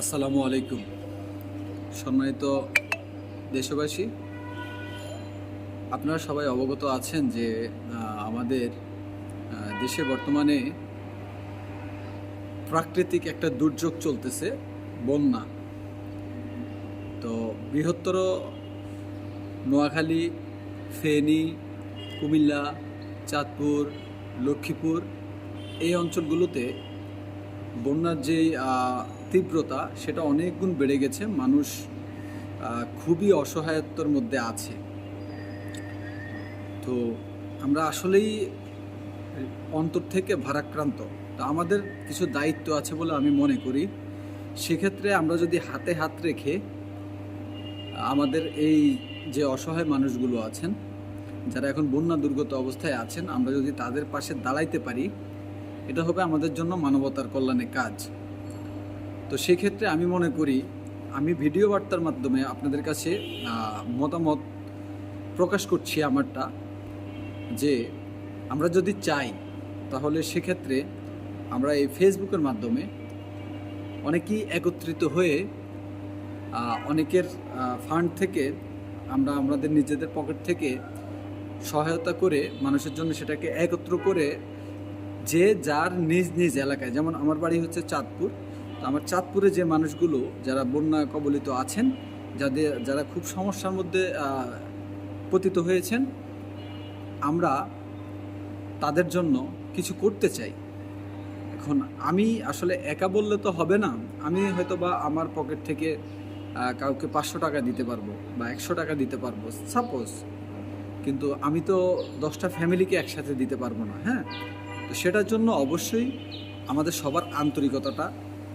আসসালামু আলাইকুম। সম্মানিত দেশবাসী, আপনারা সবাই অবগত আছেন যে আমাদের দেশে বর্তমানে প্রাকৃতিক একটা দুর্যোগ চলতেছে, বন্যা। তো বৃহত্তর নোয়াখালী, ফেনী, কুমিল্লা, চাঁদপুর, লক্ষ্মীপুর এই অঞ্চলগুলোতে বন্যার যে তীব্রতা, সেটা অনেক গুণ বেড়ে গেছে। মানুষ খুবই অসহায়ত্বর মধ্যে আছে। তো আমরা আসলেই অন্তর থেকে ভারাক্রান্ত। তা আমাদের কিছু দায়িত্ব আছে বলে আমি মনে করি। সেক্ষেত্রে আমরা যদি হাতে হাত রেখে, আমাদের এই যে অসহায় মানুষগুলো আছেন, যারা এখন বন্যা দুর্গত অবস্থায় আছেন, আমরা যদি তাদের পাশে দাঁড়াইতে পারি এটা হবে আমাদের জন্য মানবতার কল্যাণে কাজ। তো সেক্ষেত্রে আমি মনে করি, আমি ভিডিও বার্তার মাধ্যমে আপনাদের কাছে মতামত প্রকাশ করছি আমারটা, যে আমরা যদি চাই, তাহলে সেক্ষেত্রে আমরা এই ফেসবুকের মাধ্যমে অনেকেই একত্রিত হয়ে অনেকের ফান্ড থেকে আমরা আমাদের নিজেদের পকেট থেকে সহায়তা করে মানুষের জন্য সেটাকে একত্র করে যে যার নিজ নিজ এলাকায়, যেমন আমার বাড়ি হচ্ছে চাঁদপুর, তো আমার চাঁদপুরে যে মানুষগুলো, যারা বন্যা কবলিত আছেন, যাদের, যারা খুব সমস্যার মধ্যে পতিত হয়েছেন, আমরা তাদের জন্য কিছু করতে চাই। এখন আমি আসলে একা বললে তো হবে না, আমি হয়তো বা আমার পকেট থেকে কাউকে পাঁচশো টাকা দিতে পারব বা একশো টাকা দিতে পারব সাপোজ কিন্তু আমি তো দশটা ফ্যামিলিকে একসাথে দিতে পারব না হ্যাঁ? তো সেটার জন্য অবশ্যই আমাদের সবার আন্তরিকতাটা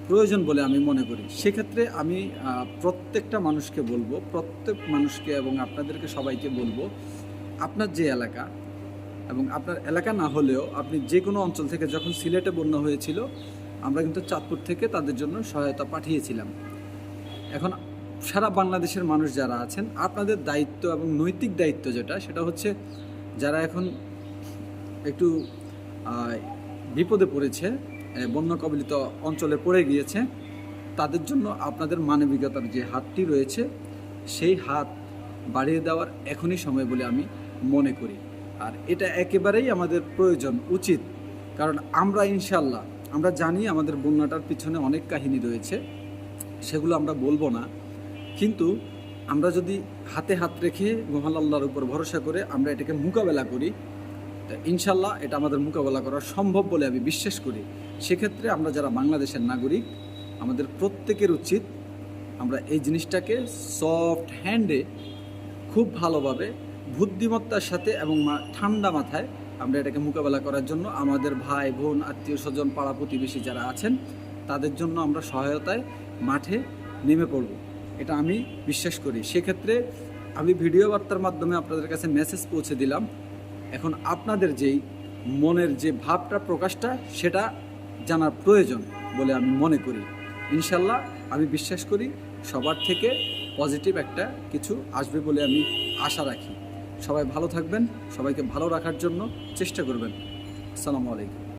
প্রয়োজন বলে আমি মনে করি। সেক্ষেত্রে আমি প্রত্যেকটা মানুষকে বলব, প্রত্যেক মানুষকে এবং আপনাদেরকে সবাইকে বলব, আপনার যে এলাকা এবং আপনার এলাকা না হলেও আপনি যে কোনো অঞ্চল থেকে যখন সিলেটে বন্যা হয়েছিল, আমরা কিন্তু চাঁদপুর থেকে তাদের জন্য সহায়তা পাঠিয়েছিলাম। এখন সারা বাংলাদেশের মানুষ যারা আছেন, আপনাদের দায়িত্ব এবং নৈতিক দায়িত্ব যেটা, সেটা হচ্ছে যারা এখন একটু বিপদে পড়েছে বন্যা কবলিত অঞ্চলে পড়ে গিয়েছে। তাদের জন্য আপনাদের মানবিকতার যে হাতটি রয়েছে, সেই হাত বাড়িয়ে দেওয়ার এখনই সময় বলে আমি মনে করি। আর এটা একেবারেই আমাদের প্রয়োজন, উচিত। কারণ আমরা ইনশাল্লাহ আমরা জানি আমাদের বন্যাটার পিছনে অনেক কাহিনী রয়েছে, সেগুলো আমরা বলব না। কিন্তু আমরা যদি হাতে হাত রেখে মহান আল্লাহর উপর ভরসা করে আমরা এটাকে মোকাবেলা করি তা ইনশাল্লাহ এটা আমাদের মোকাবেলা করা সম্ভব বলে আমি বিশ্বাস করি। সেক্ষেত্রে আমরা যারা বাংলাদেশের নাগরিক, আমাদের প্রত্যেকের উচিত আমরা এই জিনিসটাকে সফট হ্যান্ডে খুব ভালোভাবে বুদ্ধিমত্তার সাথে এবং ঠান্ডা মাথায় আমরা এটাকে মোকাবেলা করার জন্য আমাদের ভাই, বোন, আত্মীয় স্বজন, পাড়া প্রতিবেশী যারা আছেন, তাদের জন্য আমরা সহায়তায় মাঠে নেমে পড়ব। এটা আমি বিশ্বাস করি। সেক্ষেত্রে আমি ভিডিও বার্তার মাধ্যমে আপনাদের কাছে মেসেজ পৌঁছে দিলাম। এখন আপনাদের যেই মনের যে ভাবটা, প্রকাশটা, সেটা জানার প্রয়োজন বলে আমি মনে করি। ইনশাল্লাহ আমি বিশ্বাস করি সবার থেকে পজিটিভ একটা কিছু আসবে বলে আমি আশা রাখি। সবাই ভালো থাকবেন, সবাইকে ভালো রাখার জন্য চেষ্টা করবেন। আসসালামু আলাইকুম।